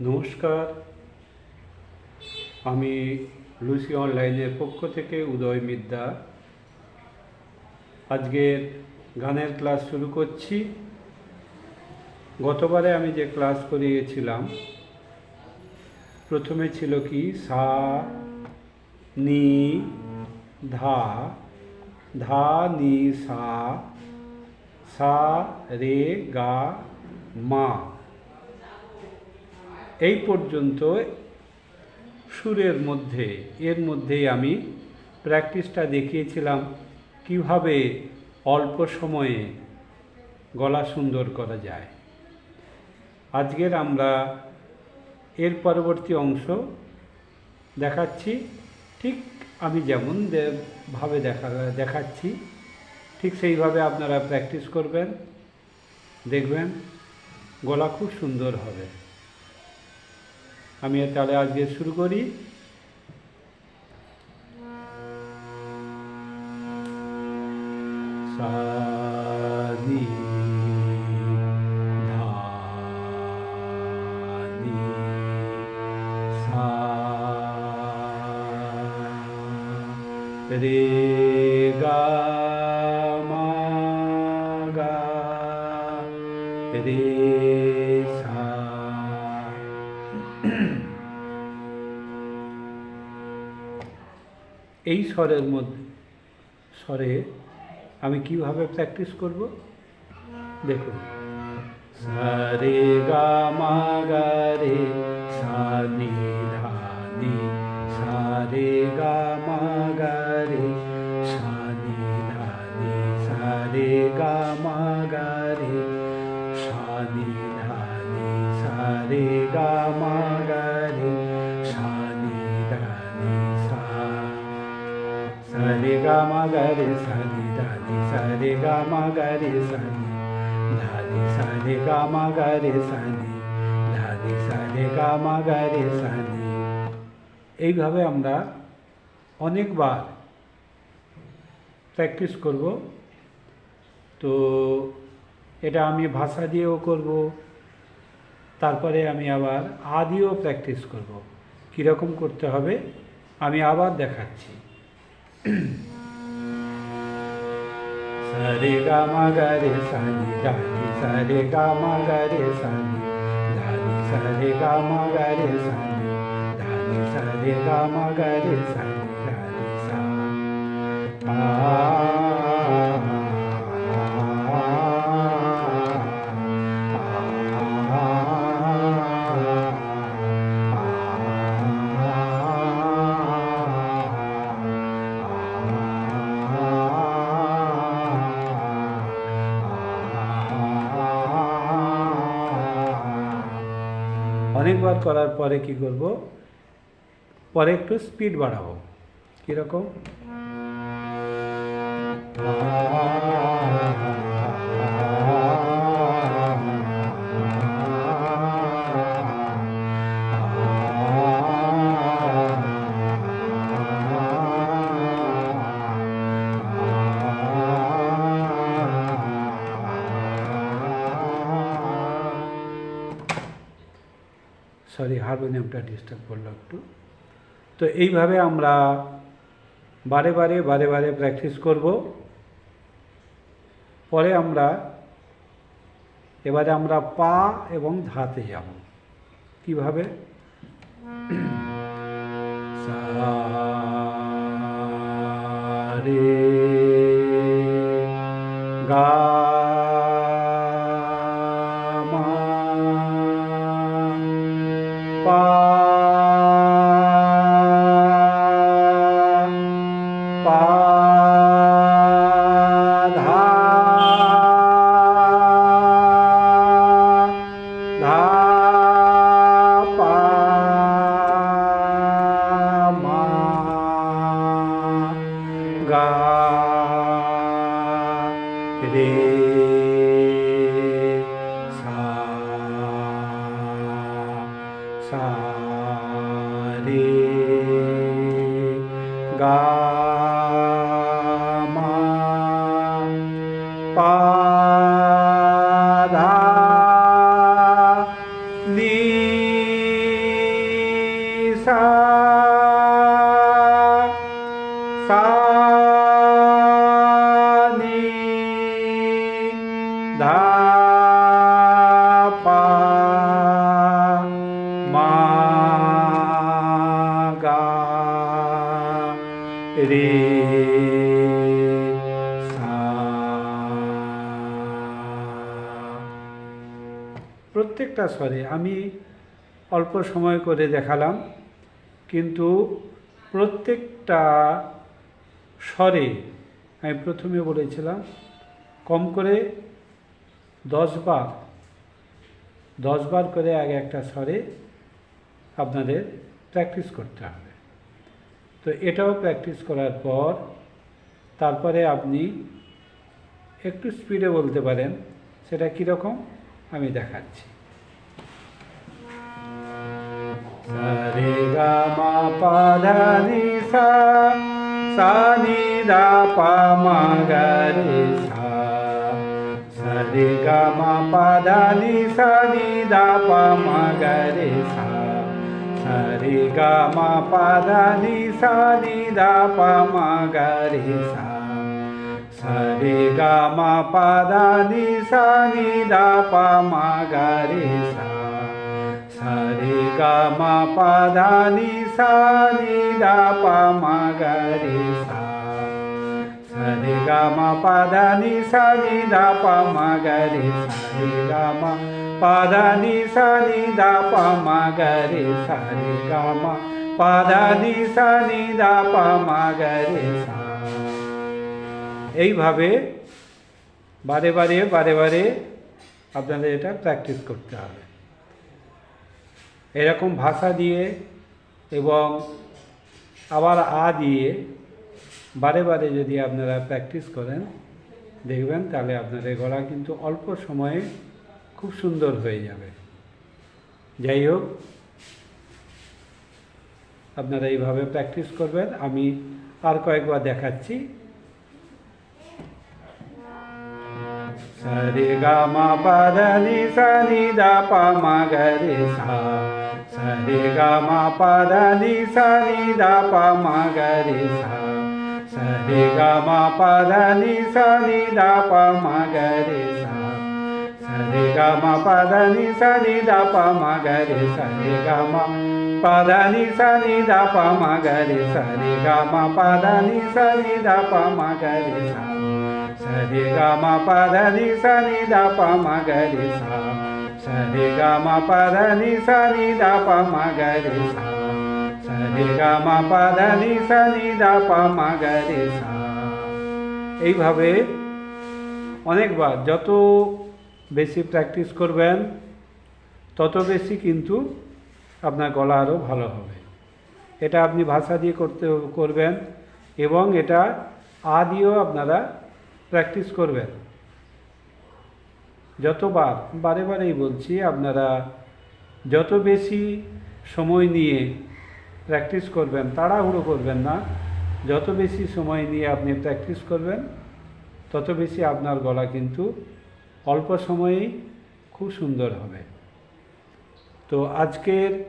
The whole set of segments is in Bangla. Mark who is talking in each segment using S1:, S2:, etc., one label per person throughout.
S1: নমস্কার। আমি লুসি অনলাইনের পক্ষ থেকে উদয় মিদ্যা। আজকের গানের ক্লাস শুরু করছি। গতবারে আমি যে ক্লাস করিয়েছিলাম, প্রথমে ছিল কি? সা, নি, ধা ধা, নি, সা সা, রে, গা, মা। এই পর্যন্ত সুরের মধ্যে, এর মধ্যেই আমি প্র্যাকটিসটা দেখিয়েছিলাম কীভাবে অল্প সময়ে গলা সুন্দর করা যায়। আজকের আমরা এর পরবর্তী অংশ দেখাচ্ছি। ঠিক আমি যেমন ভাবে দেখা, দেখাচ্ছি, ঠিক সেইভাবে আপনারা প্র্যাকটিস করবেন, দেখবেন গলা খুব সুন্দর হবে। আমি তাহলে আজকে শুরু করি। রে গা স্বরের মধ্যে। স্বরে আমি কীভাবে প্র্যাকটিস করব? দেখুন। সারে গা মা গা রে সা নি ধা নি। সারে গা মা গা রে সা নি ধা নি। সারে গা মা গা রে সা নি। সারে গা মা গা সনি ধানি সরে গা মা গা রে সনি ধানি সরে গা মা গা রে সনি এইভাবে আমরা অনেকবার প্র্যাকটিস করব। তো এটা আমি ভাষা দিয়েও করব, তারপরে আমি আবার আ দিয়েও প্র্যাকটিস করব। কীরকম করতে হবে আমি আবার দেখাচ্ছি। সরে গা মা গা রে সানি ধানি সরে গা মা গা রে সানি ধানি সরে গা মা গা রে সানি ধানি সরে গা মা গা রে সানি ধানি সা অনেকবার করার পরে কি করব? পরে একটু স্পিড বাড়াবো। কীরকম? সরি, হারমোনিয়ামটা ডিস্টার্ব করল একটু। তো এইভাবে আমরা বারে বারে বারে বারে প্র্যাকটিস করব। পরে আমরা, এবারে আমরা পা এবং ধাতে যাব। কীভাবে? সা, রে গা রে প্রত্যেকটা স্বরে আমি অল্প সময় করে দেখালাম, কিন্তু প্রত্যেকটা স্বরে আমি প্রথমে বলেছিলাম, কম করে দশবার দশবার করে আগে একটা স্বরে আপনাদের প্র্যাকটিস করতে হবে। তো এটাও প্র্যাকটিস করার পর তারপরে আপনি একটু স্পিডে বলতে পারেন, সেটা কীরকম? আমি দেখাচ্ছি। সারে গা মা পা ধা নি সা নি দা পা মা গা রে সা। সা রে গা মা পা ধা নি সা নি দা পা মা গা রে সা। मापादा निी सी दापा मागारे सा नि मादा प म ग रि सा का मापादा निी सारी दापा मागारे सा नि मापादा प म ग रि सा रि मा ধা নি সা নি দা পা মা গা রে সা। এইভাবে বারে বারে বারে বারে আপনাদের এটা প্র্যাকটিস করতে হবে। এরকম ভাষা দিয়ে এবং আবার আ দিয়ে বারে বারে যদি আপনারা প্র্যাকটিস করেন, দেখবেন তাহলে আপনাদের গলা কিন্তু অল্প সময়ে খুব সুন্দর হয়ে যাবে। যাই হোক, আপনারা এইভাবে প্র্যাকটিস করবেন, আমি আর কয়েকবার দেখাচ্ছি। সরে গা মা পা ধা নি সা নি দা পা মা গা রে সা। সরে গা মা পা ধা নি সা নি দা পা মা গা রে সা। সরে গা মা পা ধা নি সা নি দা পা মা গা রে সা। সরে গা মা পা ধা নি সা নি দা পা মা গা রে সরে গা মা পা ধা নি সা নি দা পা মা গা রে সরে গা মা পা ধা নি সা নি দা পা মা গা রে সা সরে গা মা পা ধা নি সা নি দা পা মা গা রে সা সরে গা মা পা ধা নি সা নি দা পা মা গা রে সা সরে গা মা পা ধা নি সা নি দা পা মা গা রে সা এইভাবে অনেকবার যত বেশি প্র্যাকটিস করবেন, তত বেশি কিন্তু আপনার গলা আরও ভালো হবে। এটা আপনি ভাষা দিয়ে করতে করবেন এবং এটা আ দিয়েও আপনারা প্র্যাকটিস করবেন। যতবার, বারে বারেই বলছি, আপনারা যত বেশি সময় নিয়ে প্র্যাকটিস করবেন, তাড়াহুড়ো করবেন না, যত বেশি সময় নিয়ে আপনি প্র্যাকটিস করবেন, তত বেশি আপনার গলা কিন্তু অল্প সময়েই খুব সুন্দর হবে। তো আজকের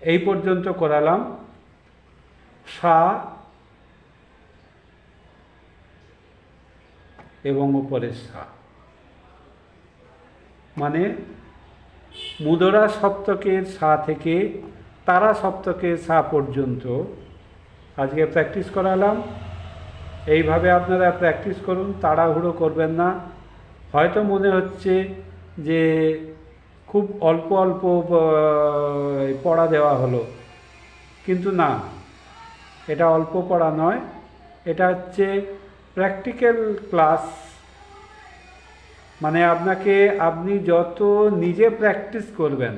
S1: এই পর্যন্ত করালাম। সা এবং উপরের সা। মানে মুদরা সপ্তকের সা থেকে তারা সপ্তকের সা পর্যন্ত আজকে প্র্যাকটিস করালাম। এইভাবে আপনারা প্র্যাকটিস করুন, তাড়াহুড়ো করবেন না। হয়তো মনে হচ্ছে যে খুব অল্প অল্প পড়া দেওয়া হলো। কিন্তু না, এটা অল্প পড়া নয়। এটা হচ্ছে প্র্যাকটিক্যাল ক্লাস মানে আপনাকে, আপনি যত নিজে প্র্যাকটিস করবেন,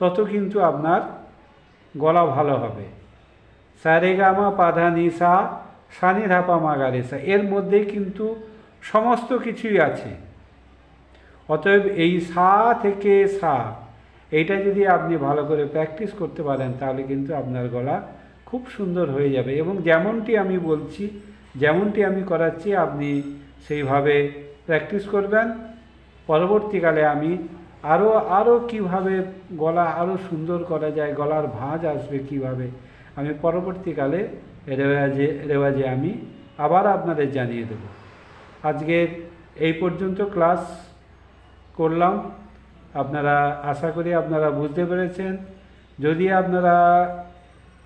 S1: তত কিন্তু আপনার গলা ভালো হবে। সারেগামা পাধা নিসা সানি ধাপা মাগারেসা। এর মধ্যেই কিন্তু সমস্ত কিছুই আছে। অতএব এই সা থেকে সা, এইটা যদি আপনি ভালো করে প্র্যাকটিস করতে পারেন, তাহলে কিন্তু আপনার গলা খুব সুন্দর হয়ে যাবে। এবং যেমনটি আমি বলছি, যেমনটি আমি করাচ্ছি, আপনি সেইভাবে প্র্যাকটিস করবেন। পরবর্তীকালে আমি আরও আরও কীভাবে গলা আরও সুন্দর করা যায়, গলার ভাঁজ আসবে কীভাবে, আমি পরবর্তীকালে রেওয়াজে রেওয়াজে আমি আবার আপনাদের জানিয়ে দেব। আজকের এই পর্যন্ত ক্লাস করলাম। আপনারা আশা করি আপনারা বুঝতে পেরেছেন। যদি আপনারা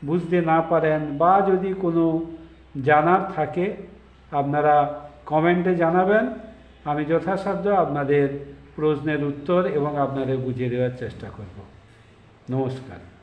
S1: বুঝতে না পারেন বা যদি কোনো জানার থাকে, আপনারা কমেন্টে জানাবেন। আমি যথাসাধ্য আপনাদের প্রশ্নের উত্তর এবং আপনাদের বুঝিয়ে দেওয়ার চেষ্টা করব। নমস্কার।